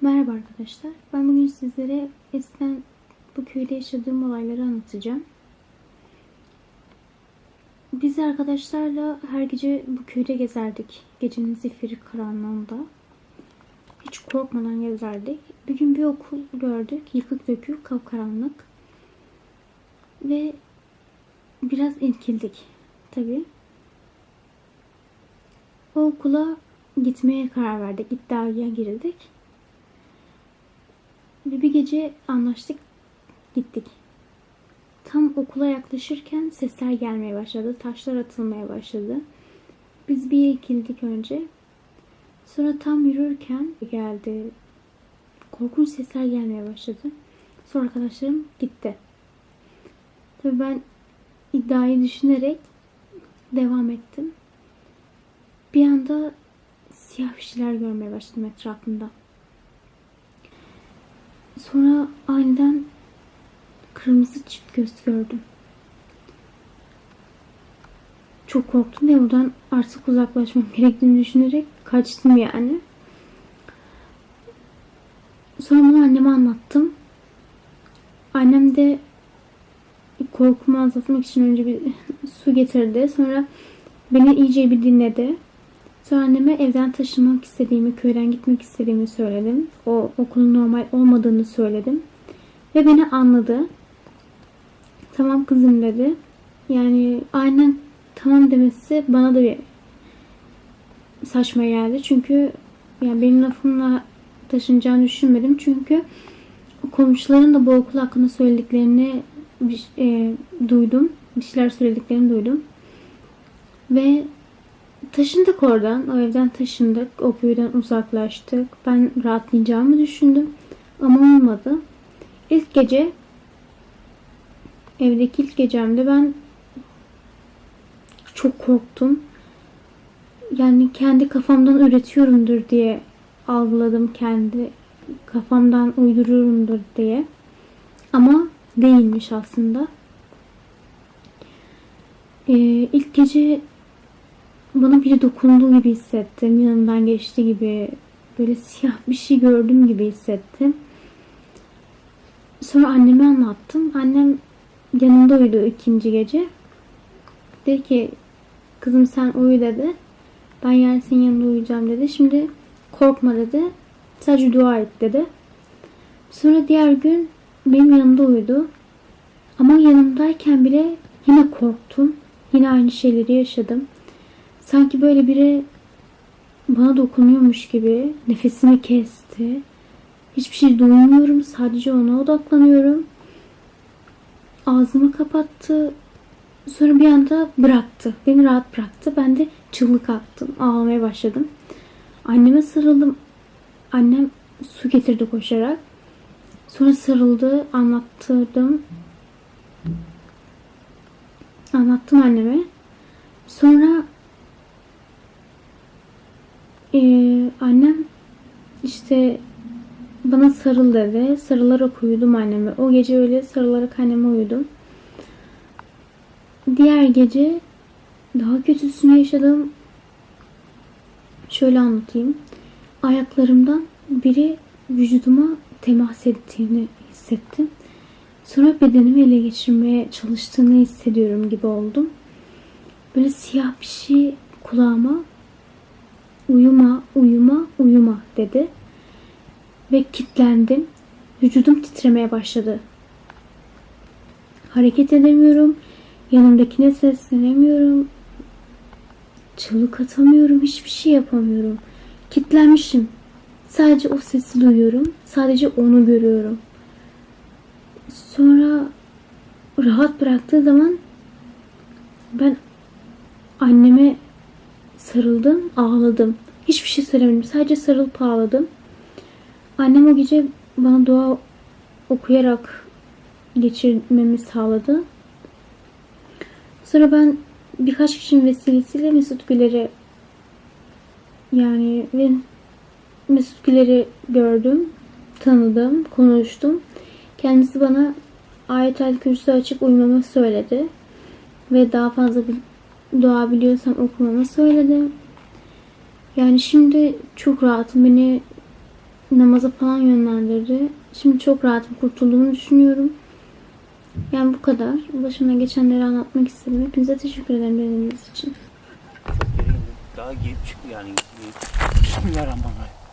Merhaba arkadaşlar. Ben bugün sizlere eskiden bu köyde yaşadığım olayları anlatacağım. Biz arkadaşlarla her gece bu köyde gezerdik. Gecenin zifiri karanlığında. Hiç korkmadan gezerdik. Bir gün bir okul gördük. Yıkık dökük, kapkaranlık. Ve biraz irkildik tabii. O okula gitmeye karar verdik. İddiaya girildik. Ve bir gece anlaştık, gittik. Tam okula yaklaşırken sesler gelmeye başladı. Taşlar atılmaya başladı. Biz bir ikildik önce. Sonra tam yürürken geldi. Korkunç sesler gelmeye başladı. Sonra arkadaşlarım gitti. Tabii ben iddiayı düşünerek devam ettim. Bir anda siyah bir şeyler görmeye başladım etrafımda. Sonra aniden kırmızı çift göz gördüm. Çok korktum ve buradan artık uzaklaşmam gerektiğini düşünerek kaçtım yani. Sonra bunu anneme anlattım. Annem de korkumu azaltmak için önce bir su getirdi. Sonra beni iyice bir dinledi. Sonra anneme evden taşınmak istediğimi, köyden gitmek istediğimi söyledim. O okulun normal olmadığını söyledim. Ve beni anladı. Tamam kızım dedi. Yani aynen tamam demesi bana da bir saçma geldi. Çünkü yani benim lafımla taşınacağını düşünmedim. Çünkü komşuların da bu okul hakkında söylediklerini e, duydum. Bir şeyler söylediklerini duydum. Ve Taşındık oradan. O evden taşındık. O köyden uzaklaştık. Ben rahatlayacağımı düşündüm. Ama olmadı. İlk gece evdeki ilk gecemde ben çok korktum. Yani kendi kafamdan üretiyorumdur diye algıladım kendi kafamdan uyduruyorumdur diye. Ama değilmiş aslında. Ee, ilk gece bana biri dokunduğu gibi hissettim. Yanımdan geçti gibi. Böyle siyah bir şey gördüm gibi hissettim. Sonra anneme anlattım. Annem yanımda uyudu ikinci gece. Dedi ki kızım sen uyu dedi. Ben yarın senin yanında uyuyacağım dedi. Şimdi korkma dedi. Sadece dua et dedi. Sonra diğer gün benim yanımda uyudu. Ama yanımdayken bile yine korktum. Yine aynı şeyleri yaşadım. Sanki böyle biri bana dokunuyormuş gibi nefesimi kesti. Hiçbir şey duymuyorum. Sadece ona odaklanıyorum. Ağzımı kapattı. Sonra bir anda bıraktı. Beni rahat bıraktı. Ben de çığlık attım. Ağlamaya başladım. Anneme sarıldım. Annem su getirdi koşarak. Sonra sarıldı. Anlattırdım. Anlattım anneme. Sonra ee, annem işte bana sarıl dedi. Sarılarak uyudum anneme. O gece öyle sarılarak anneme uyudum. Diğer gece daha kötüsünü yaşadım. Şöyle anlatayım. Ayaklarımdan biri vücuduma temas ettiğini hissettim. Sonra bedenimi ele geçirmeye çalıştığını hissediyorum gibi oldum. Böyle siyah bir şey kulağıma uyuma, uyuma, uyuma dedi. Ve kilitlendim. Vücudum titremeye başladı. Hareket edemiyorum. Yanımdakine seslenemiyorum. Çığlık atamıyorum. Hiçbir şey yapamıyorum. Kitlenmişim. Sadece o sesi duyuyorum. Sadece onu görüyorum. Sonra rahat bıraktığı zaman ben anneme sarıldım, ağladım. Hiçbir şey söylemedim. Sadece sarılıp ağladım. Annem o gece bana dua okuyarak geçirmemi sağladı. Sonra ben birkaç kişinin vesilesiyle Mesut Güler'i yani ve Mesut Güler'i gördüm, tanıdım, konuştum. Kendisi bana ayet-el kürsü açıp uyumamı söyledi. Ve daha fazla dua biliyorsam okumamı söyledi. Yani şimdi çok rahatım. Beni namaza falan yönlendirdi. Şimdi çok rahatım. Kurtulduğumu düşünüyorum. Yani bu kadar. Başımdan geçenleri anlatmak istedim. Hepinize teşekkür ederim dinlediğiniz için. Daha girip çık yani. Bismillahirrahmanirrahim.